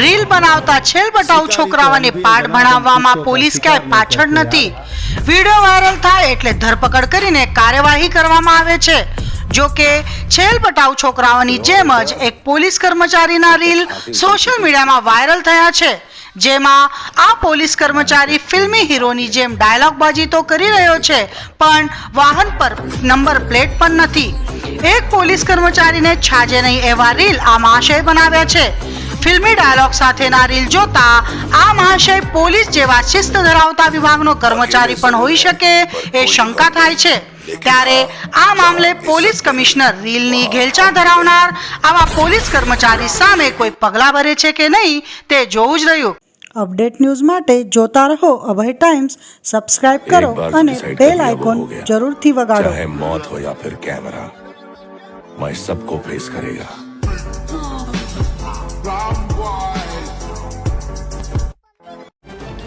Reel બનાવતા છેલબટાઉ છોકરાઓને પાઠ ભણાવવામાં પોલીસ ક્યાંય પાછળ નથી. વીડિયો વાયરલ થાય એટલે ધરપકડ કરીને કાર્યવાહી કરવામાં આવે છે. જો કે છોકરાઓની જેમ જ એક પોલીસ કર્મચારીના રીલ સોશિયલ મીડિયામાં વાયરલ થયા છે. જેમાં આ પોલીસ કર્મચારી ફિલ્મી હીરોની જેમ ડાયલોગબાજી તો કરી રહ્યો છે પણ વાહન પર નંબર પ્લેટ પણ નથી. એક પોલીસ કર્મચારીને છાજે નહીં એવા રીલ આ મહાશય બનાવ્યા છે. ફિલ્મી ડાયલોગ સાથેના રીલ જોતા આ મહાશય પોલીસ જેવા શિસ્ત ધરાવતા વિભાગનો કર્મચારી પણ હોઈ શકે એ શંકા થાય છે ત્યારે આ મામલે પોલીસ કમિશનર રીલની ઘેલચા ધરાવનાર આવા પોલીસ કર્મચારી સામે કોઈ પગલાં ભરે છે કે નહીં તે જોવું જ રહ્યું અપડેટ ન્યૂઝ માટે જોતા રહો અભય ટાઈમ્સ સબસ્ક્રાઇબ કરો एक बार तो અને decide બેલ कर लिया वो આઇકોન हो गया। જરૂરથી વગાડો चाहे मौत हो या फिर कैमरा मैं सबको फेस करेगा